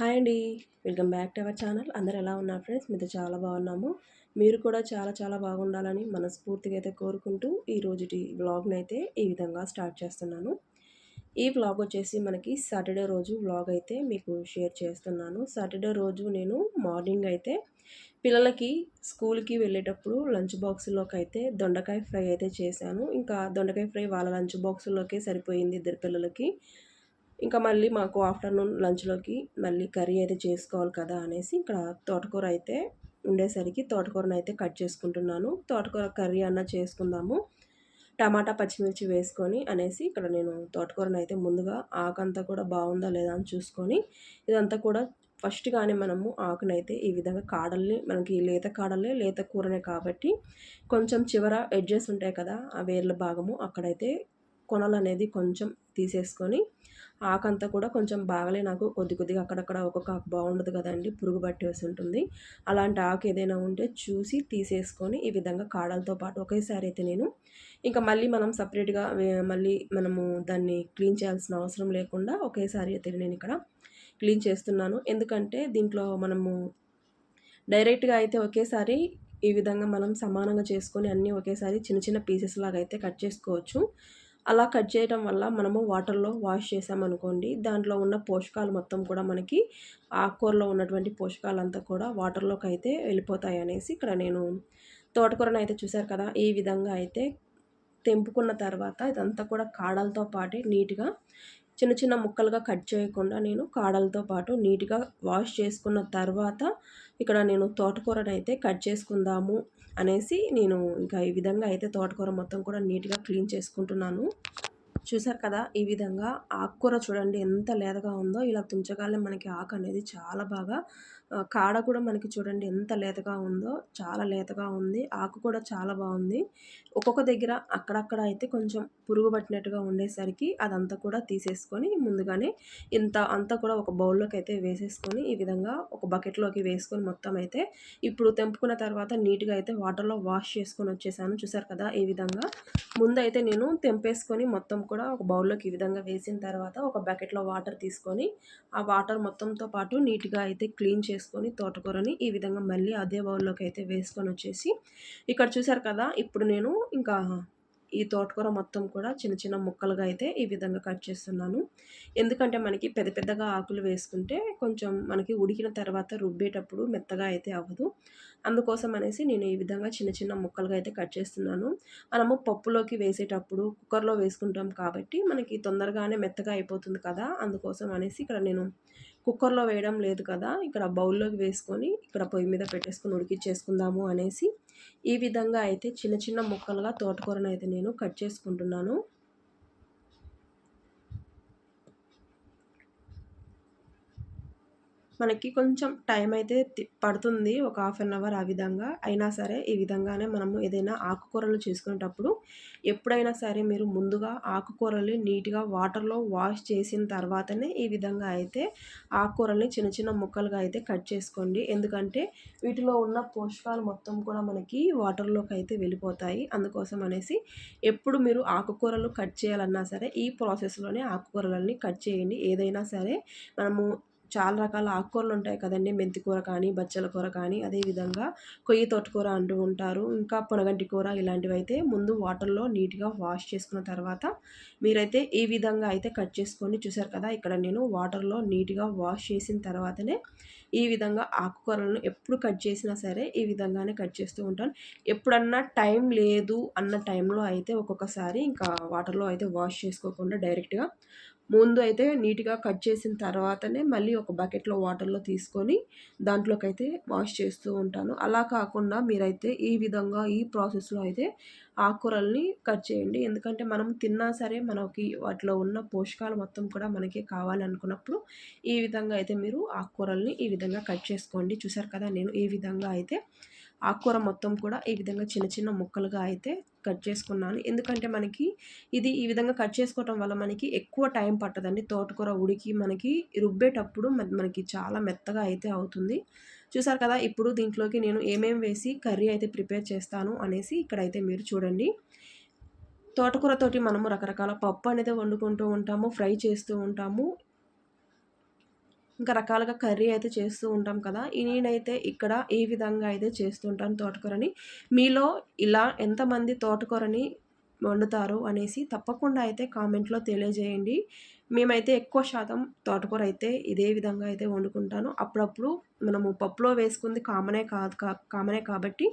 Hi అండి. Welcome back to our channel. అందరు ఎలా ఉన్నారు ఫ్రెండ్స్? మీతో చాలా బాగున్నాము. మీరు కూడా చాలా చాలా బాగుండాలని మనస్ఫూర్తిగా అయితే కోరుకుంటూ ఈ రోజుటి వ్లాగ్ని అయితే ఈ విధంగా స్టార్ట్ చేస్తున్నాను. ఈ వ్లాగ్ వచ్చేసి మనకి సాటర్డే రోజు వ్లాగ్ అయితే మీకు షేర్ చేస్తున్నాను. సాటర్డే రోజు నేను మార్నింగ్ అయితే పిల్లలకి స్కూల్కి వెళ్ళేటప్పుడు లంచ్ బాక్స్లోకి అయితే దొండకాయ ఫ్రై అయితే చేశాను. ఇంకా దొండకాయ ఫ్రై వాళ్ళ లంచ్ బాక్సుల్లోకే సరిపోయింది ఇద్దరు పిల్లలకి. ఇంకా మళ్ళీ మాకు ఆఫ్టర్నూన్ లంచ్లోకి మళ్ళీ కర్రీ అయితే చేసుకోవాలి కదా అనేసి ఇక్కడ తోటకూర అయితే ఉండేసరికి తోటకూరను అయితే కట్ చేసుకుంటున్నాను. తోటకూర కర్రీ అన్న చేసుకుందాము. టమాటా పచ్చిమిర్చి వేసుకొని అనేసి ఇక్కడ నేను తోటకూరను అయితే ముందుగా ఆకంతా కూడా బాగుందా లేదా అని చూసుకొని ఇదంతా కూడా ఫస్ట్ కానీ మనము ఆకునైతే ఈ విధంగా కాడల్ని మనకి లేత కాడలే లేత కూరనే కాబట్టి కొంచెం చివర ఎడ్జెస్ ఉంటాయి కదా ఆ వేర్ల భాగము అక్కడైతే కొనలు అనేది కొంచెం తీసేసుకొని ఆకంతా కూడా కొంచెం బాగలే. నాకు కొద్ది కొద్దిగా అక్కడక్కడ ఒక్కొక్క ఆకు బాగుండదు కదండి పురుగు పట్టేసి ఉంటుంది. అలాంటి ఆకు ఏదైనా ఉంటే చూసి తీసేసుకొని ఈ విధంగా కాడలతో పాటు ఒకేసారి అయితే నేను ఇంకా మళ్ళీ మనం సపరేట్గా మళ్ళీ మనము దాన్ని క్లీన్ చేయాల్సిన అవసరం లేకుండా ఒకేసారి అయితే నేను ఇక్కడ క్లీన్ చేస్తున్నాను. ఎందుకంటే దీంట్లో మనము డైరెక్ట్గా అయితే ఒకేసారి ఈ విధంగా మనం సమానంగా చేసుకొని అన్నీ ఒకేసారి చిన్న చిన్న పీసెస్ లాగా అయితే కట్ చేసుకోవచ్చు. అలా కట్ చేయడం వల్ల మనము వాటర్లో వాష్ చేసామనుకోండి దాంట్లో ఉన్న పోషకాలు మొత్తం కూడా మనకి ఆకుకూరలో ఉన్నటువంటి పోషకాలంతా కూడా వాటర్లోకి అయితే వెళ్ళిపోతాయి అనేసి ఇక్కడ నేను తోటకూరను అయితే చూశారు కదా ఈ విధంగా అయితే తెంపుకున్న తర్వాత ఇదంతా కూడా కాడలతో పాటే నీట్గా చిన్న చిన్న ముక్కలుగా కట్ చేయకుండా నేను కాడలతో పాటు నీట్గా వాష్ చేసుకున్న తర్వాత ఇక్కడ నేను తోటకూరను అయితే కట్ చేసుకుందాము అనేసి నేను ఇంకా ఈ విధంగా అయితే తోటకూర మొత్తం కూడా నీట్గా క్లీన్ చేసుకుంటున్నాను. చూసారు కదా ఈ విధంగా ఆకుకూర చూడండి ఎంత లేతగా ఉందో. ఇలా తుంచగానే మనకి ఆకు అనేది చాలా బాగా కాడ కూడా మనకి చూడండి ఎంత లేతగా ఉందో చాలా లేతగా ఉంది. ఆకు కూడా చాలా బాగుంది. ఒక్కొక్క దగ్గర అక్కడక్కడ అయితే కొంచెం పురుగు పట్టినట్టుగా ఉండేసరికి అదంతా కూడా తీసేసుకొని ముందుగానే ఇంత అంతా కూడా ఒక బౌల్లోకి అయితే వేసేసుకొని ఈ విధంగా ఒక బకెట్లోకి వేసుకొని మొత్తం అయితే ఇప్పుడు తెంపుకున్న తర్వాత నీట్గా అయితే వాటర్లో వాష్ చేసుకొని వచ్చేసాను. చూసారు కదా ఈ విధంగా. ముందైతే నేను తెంపేసుకొని మొత్తం కూడా ఒక బౌల్లోకి ఈ విధంగా వేసిన తర్వాత ఒక బకెట్లో వాటర్ తీసుకొని ఆ వాటర్ మొత్తంతో పాటు నీట్గా అయితే క్లీన్ చేసుకొని తోటకూరని ఈ విధంగా మళ్ళీ అదే బౌల్లోకి అయితే వేసుకొని వచ్చేసి ఇక్కడ చూసారు కదా ఇప్పుడు నేను ఇంకా ఈ తోటకూర మొత్తం కూడా చిన్న చిన్న ముక్కలుగా అయితే ఈ విధంగా కట్ చేస్తున్నాను. ఎందుకంటే మనకి పెద్ద పెద్దగా ఆకులు వేసుకుంటే కొంచెం మనకి ఉడికిన తర్వాత రుబ్బేటప్పుడు మెత్తగా అయితే అవ్వదు. అందుకోసం అనేసి నేను ఈ విధంగా చిన్న చిన్న ముక్కలుగా అయితే కట్ చేస్తున్నాను. మనము పప్పులోకి వేసేటప్పుడు కుక్కర్లో వేసుకుంటాం కాబట్టి మనకి తొందరగానే మెత్తగా అయిపోతుంది కదా. అందుకోసం అనేసి ఇక్కడ నేను కుక్కర్లో వేయడం లేదు కదా. ఇక్కడ బౌల్లోకి వేసుకొని ఇక్కడ పొయ్యి మీద పెట్టేసుకొని ఉడికిచ్చేసుకుందాము అనేసి ఈ విధంగా అయితే చిన్న చిన్న ముక్కలుగా తోటకూరను అయితే నేను కట్ చేసుకుంటున్నాను. మనకి కొంచెం టైం అయితే పడుతుంది ఒక హాఫ్ అన్ అవర్ ఆ విధంగా. అయినా సరే ఈ విధంగానే మనము ఏదైనా ఆకుకూరలు చేసుకునేటప్పుడు ఎప్పుడైనా సరే మీరు ముందుగా ఆకుకూరల్ని నీట్గా వాటర్లో వాష్ చేసిన తర్వాతనే ఈ విధంగా అయితే ఆకుకూరల్ని చిన్న చిన్న ముక్కలుగా అయితే కట్ చేసుకోండి. ఎందుకంటే వీటిలో ఉన్న పోషకాలు మొత్తం కూడా మనకి వాటర్లోకి అయితే వెళ్ళిపోతాయి. అందుకోసం అనేసి ఎప్పుడు మీరు ఆకుకూరలు కట్ చేయాలన్నా సరే ఈ ప్రాసెస్లోనే ఆకుకూరలన్నీ కట్ చేయండి. ఏదైనా సరే మనము చాలా రకాల ఆకుకూరలు ఉంటాయి కదండి. మెంతి కూర కానీ బచ్చల కూర కానీ అదేవిధంగా కొయ్యి తోటకూర అంటూ ఉంటారు. ఇంకా పొనగంటి కూర ఇలాంటివి అయితే ముందు వాటర్లో నీట్గా వాష్ చేసుకున్న తర్వాత మీరైతే ఈ విధంగా అయితే కట్ చేసుకొని చూసారు కదా ఇక్కడ నేను వాటర్లో నీట్గా వాష్ చేసిన తర్వాతనే ఈ విధంగా ఆకుకూరలను ఎప్పుడు కట్ చేసినా సరే ఈ విధంగానే కట్ చేస్తూ ఉంటాను. ఎప్పుడన్నా టైం లేదు అన్న టైంలో అయితే ఒక్కొక్కసారి ఇంకా వాటర్లో అయితే వాష్ చేసుకోకుండా డైరెక్ట్గా ముందు అయితే నీట్గా కట్ చేసిన తర్వాతనే మళ్ళీ ఒక బకెట్లో వాటర్లో తీసుకొని దాంట్లోకి అయితే వాష్ చేస్తూ ఉంటాను. అలా కాకుండా మీరైతే ఈ విధంగా ఈ ప్రాసెస్లో అయితే ఆకుకూరల్ని కట్ చేయండి. ఎందుకంటే మనం తిన్నా సరే మనకి వాటిలో ఉన్న పోషకాలు మొత్తం కూడా మనకి కావాలనుకున్నప్పుడు ఈ విధంగా అయితే మీరు ఆకుకూరల్ని ఈ విధంగా కట్ చేసుకోండి. చూసారు కదా నేను ఈ విధంగా అయితే ఆకుకూర మొత్తం కూడా ఈ విధంగా చిన్న చిన్న ముక్కలుగా అయితే కట్ చేసుకున్నాను. ఎందుకంటే మనకి ఇది ఈ విధంగా కట్ చేసుకోవటం వల్ల మనకి ఎక్కువ టైం పట్టదండి. తోటకూర ఉడికి మనకి రుబ్బేటప్పుడు మనకి చాలా మెత్తగా అయితే అవుతుంది. చూసారు కదా ఇప్పుడు దీంట్లోకి నేను ఏమేం వేసి కర్రీ అయితే ప్రిపేర్ చేస్తాను అనేసి ఇక్కడైతే మీరు చూడండి. తోటకూరతోటి మనము రకరకాల పప్పు అనేది వండుకుంటూ ఉంటాము ఫ్రై చేస్తూ ఉంటాము. ఇంకా రకాలుగా కర్రీ అయితే చేస్తూ ఉంటాం కదా నేనైతే ఇక్కడ ఈ విధంగా అయితే చేస్తుంటాను తోటకూరని. మీలో ఇలా ఎంతమంది తోటకూరని వండుతారు అనేసి తప్పకుండా అయితే కామెంట్లో తెలియజేయండి. మేమైతే ఎక్కువ శాతం తోటకూర అయితే ఇదే విధంగా అయితే వండుకుంటాను. అప్పుడప్పుడు మనము పప్పులో వేసుకుంది కామనే కాదు కామనే కాబట్టి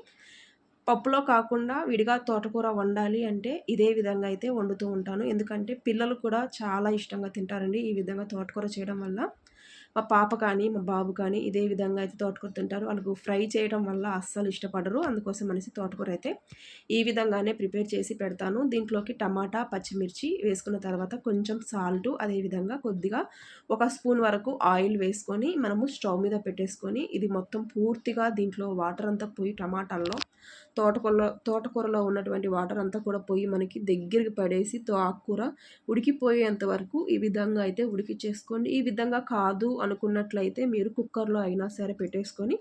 పప్పులో కాకుండా విడిగా తోటకూర వండాలి అంటే ఇదే విధంగా అయితే వండుతూ ఉంటాను. ఎందుకంటే పిల్లలు కూడా చాలా ఇష్టంగా తింటారండి ఈ విధంగా తోటకూర చేయడం వల్ల. మా పాప కానీ మా బాబు కానీ ఇదే విధంగా అయితే తోటకూర తింటారు. వాళ్ళకు ఫ్రై చేయడం వల్ల అస్సలు ఇష్టపడరు. అందుకోసం అనేసి తోటకూర అయితే ఈ విధంగానే ప్రిపేర్ చేసి పెడతాను. దీంట్లోకి టమాటా పచ్చిమిర్చి వేసుకున్న తర్వాత కొంచెం సాల్ట్ అదేవిధంగా కొద్దిగా ఒక స్పూన్ వరకు ఆయిల్ వేసుకొని మనము స్టవ్ మీద పెట్టేసుకొని ఇది మొత్తం పూర్తిగా దీంట్లో వాటర్ అంతా పోయి టమాటాల్లో తోటకూరలో తోటకూరలో ఉన్నటువంటి వాటర్ అంతా కూడా పోయి మనకి దగ్గరికి పడేసి ఆకుకూర ఉడికిపోయేంత వరకు ఈ విధంగా అయితే ఉడికి చేసుకోండి ఈ విధంగా కాదు అనుకున్నట్లయితే మీరు కుక్కర్లో అయినా సరే పెట్టేసుకొని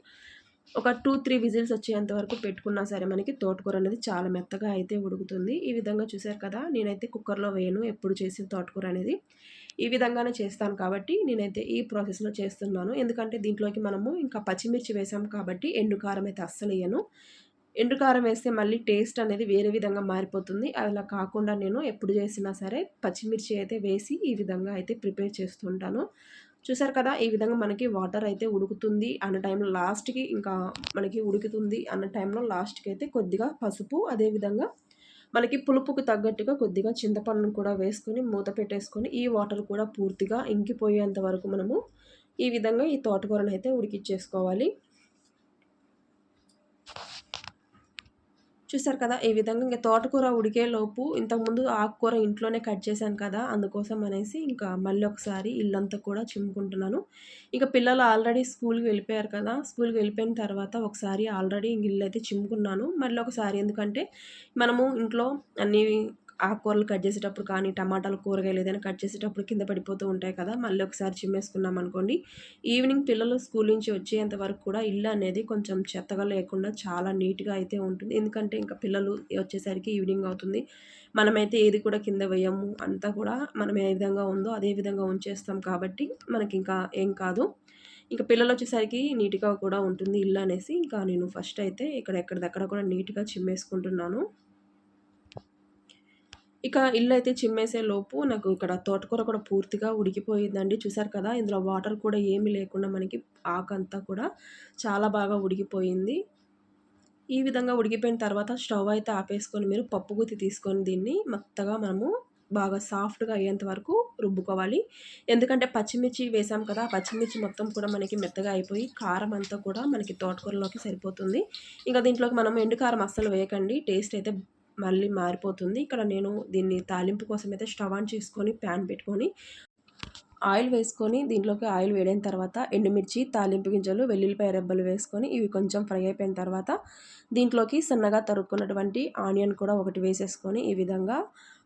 ఒక టూ త్రీ విజిల్స్ వచ్చేంత వరకు పెట్టుకున్నా సరే మనకి తోటకూర అనేది చాలా మెత్తగా అయితే ఉడుకుతుంది. ఈ విధంగా చూసారు కదా నేనైతే కుక్కర్లో వేయను ఎప్పుడు చేసిన తోటకూర అనేది. ఈ విధంగానే చేస్తాను కాబట్టి నేనైతే ఈ ప్రాసెస్లో చేస్తున్నాను. ఎందుకంటే దీంట్లోకి మనము ఇంకా పచ్చిమిర్చి వేసాం కాబట్టి ఎండు కారం అయితే అస్సలు వేయను ఎండుకారం వేస్తే మళ్ళీ టేస్ట్ అనేది వేరే విధంగా మారిపోతుంది. అలా కాకుండా నేను ఎప్పుడు చేసినా సరే పచ్చిమిర్చి అయితే వేసి ఈ విధంగా అయితే ప్రిపేర్ చేస్తుంటాను. చూసారు కదా ఈ విధంగా మనకి వాటర్ అయితే ఉడుకుతుంది అన్న టైంలో లాస్ట్కి ఇంకా మనకి ఉడుకుతుంది అన్న టైంలో లాస్ట్కి అయితే కొద్దిగా పసుపు అదేవిధంగా మనకి పులుపుకు తగ్గట్టుగా కొద్దిగా చింతపండును కూడా వేసుకొని మూత పెట్టేసుకొని ఈ వాటర్ కూడా పూర్తిగా ఇంకిపోయేంత వరకు మనము ఈ విధంగా ఈ తోటకూరను అయితే ఉడికిచ్చేసుకోవాలి. చూసారు కదా ఈ విధంగా ఇంకా తోటకూర ఉడికేలోపు ఇంతకుముందు ఆకుకూర ఇంట్లోనే కట్ చేశాను కదా అందుకోసం అనేసి ఇంకా మళ్ళీ ఒకసారి ఇల్లంతా కూడా చిమ్ముకుంటున్నాను. ఇంకా పిల్లలు ఆల్రెడీ స్కూల్కి వెళ్ళిపోయారు కదా స్కూల్కి వెళ్ళిపోయిన తర్వాత ఒకసారి ఆల్రెడీ ఇల్లు అయితే చిమ్ముకున్నాను. మళ్ళీ ఒకసారి ఎందుకంటే మనము ఇంట్లో అన్ని ఆకుకూరలు కట్ చేసేటప్పుడు కానీ టమాటాలు కూరగాయలు ఏదైనా కట్ చేసేటప్పుడు కింద పడిపోతూ ఉంటాయి కదా మళ్ళీ ఒకసారి చిమ్మేసుకున్నాం అనుకోండి. ఈవినింగ్ పిల్లలు స్కూల్ నుంచి వచ్చేంత వరకు కూడా ఇల్లు అనేది కొంచెం చెత్తగా లేకుండా చాలా నీట్గా అయితే ఉంటుంది. ఎందుకంటే ఇంకా పిల్లలు వచ్చేసరికి ఈవినింగ్ అవుతుంది. మనమైతే ఏది కూడా కింద వేయము. అంతా కూడా మనం ఏ విధంగా ఉందో అదే విధంగా ఉంచేస్తాం కాబట్టి మనకి ఇంకా ఏం కాదు. ఇంకా పిల్లలు వచ్చేసరికి నీట్గా కూడా ఉంటుంది ఇల్లు అనేసి. ఇంకా నేను ఫస్ట్ అయితే ఇక్కడ ఎక్కడిదక్కడ కూడా నీట్గా చిమ్మేసుకుంటున్నాను. ఇక ఇల్లు అయితే చిమ్మేసే లోపు నాకు ఇక్కడ తోటకూర కూడా పూర్తిగా ఉడికిపోయిందండి. చూసారు కదా ఇందులో వాటర్ కూడా ఏమీ లేకుండా మనకి ఆకంతా కూడా చాలా బాగా ఉడికిపోయింది. ఈ విధంగా ఉడికిపోయిన తర్వాత స్టవ్ అయితే ఆపేసుకొని మీరు పప్పు గుత్తి తీసుకొని దీన్ని మెత్తగా మనము బాగా సాఫ్ట్గా అయ్యేంత వరకు రుబ్బుకోవాలి. ఎందుకంటే పచ్చిమిర్చి వేసాం కదా పచ్చిమిర్చి మొత్తం కూడా మనకి మెత్తగా అయిపోయి కారం అంతా కూడా మనకి తోటకూరలోకి సరిపోతుంది. ఇంకా దీంట్లోకి మనం ఎండు కారం అస్సలు వేయకండి టేస్ట్ అయితే మళ్ళీ మారిపోతుంది. ఇక్కడ నేను దీన్ని తాలింపు కోసం అయితే స్టవ్ ఆన్ చేసుకొని ప్యాన్ పెట్టుకొని ఆయిల్ వేసుకొని దీంట్లోకి ఆయిల్ వేడైన తర్వాత ఎండుమిర్చి తాలింపు గింజలు వెల్లుల్లిపాయ రెబ్బలు వేసుకొని ఇవి కొంచెం ఫ్రై అయిపోయిన తర్వాత దీంట్లోకి సన్నగా తరుక్కున్నటువంటి ఆనియన్ కూడా ఒకటి వేసేసుకొని ఈ విధంగా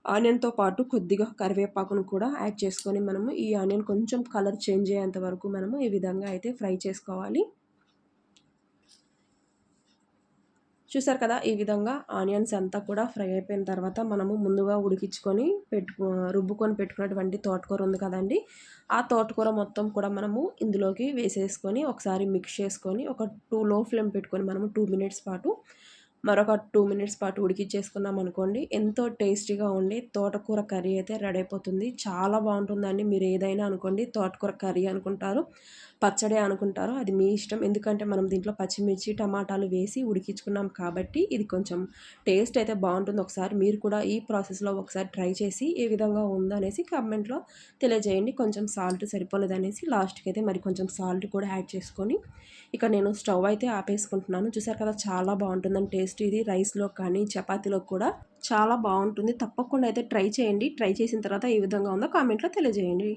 ఆనియన్తో పాటు కొద్దిగా కరివేపాకును కూడా యాడ్ చేసుకొని మనము ఈ ఆనియన్ కొంచెం కలర్ చేంజ్ అయ్యేంత వరకు మనము ఈ విధంగా అయితే ఫ్రై చేసుకోవాలి. చూసారు కదా ఈ విధంగా ఆనియన్స్ అంతా కూడా ఫ్రై అయిపోయిన తర్వాత మనము ముందుగా ఉడికించుకొని పెట్టు రుబ్బుకొని పెట్టుకున్నటువంటి తోటకూర ఉంది కదండి. ఆ తోటకూర మొత్తం కూడా మనము ఇందులోకి వేసేసుకొని ఒకసారి మిక్స్ చేసుకొని ఒక టూ లో ఫ్లేమ్ పెట్టుకొని మనము టూ మినిట్స్ పాటు మరొక టూ మినిట్స్ పాటు ఉడికిచ్చేసుకున్నాం అనుకోండి ఎంతో టేస్టీగా ఉండి తోటకూర కర్రీ అయితే రెడీ అయిపోతుంది. చాలా బాగుంటుందండి. మీరు ఏదైనా అనుకోండి తోటకూర కర్రీ అనుకుంటారు. పచ్చడి అనుకుంటారు అది మీ ఇష్టం. ఎందుకంటే మనం దీంట్లో పచ్చిమిర్చి టమాటాలు వేసి ఉడికించుకున్నాం కాబట్టి ఇది కొంచెం టేస్ట్ అయితే బాగుంటుంది. ఒకసారి మీరు కూడా ఈ ప్రాసెస్లో ఒకసారి ట్రై చేసి ఏ విధంగా ఉందనేసి కమెంట్లో తెలియజేయండి. కొంచెం సాల్ట్ సరిపోలేదు అనేసి లాస్ట్కి అయితే మరి కొంచెం సాల్ట్ కూడా యాడ్ చేసుకొని ఇక నేను స్టవ్ అయితే ఆపేసుకుంటున్నాను. చూసారు కదా చాలా బాగుంటుందని టేస్ట్ ఇది. రైస్లో కానీ చపాతీలో కూడా చాలా బాగుంటుంది. తప్పకుండా అయితే ట్రై చేయండి. ట్రై చేసిన తర్వాత ఏ విధంగా ఉందో కామెంట్లో తెలియజేయండి.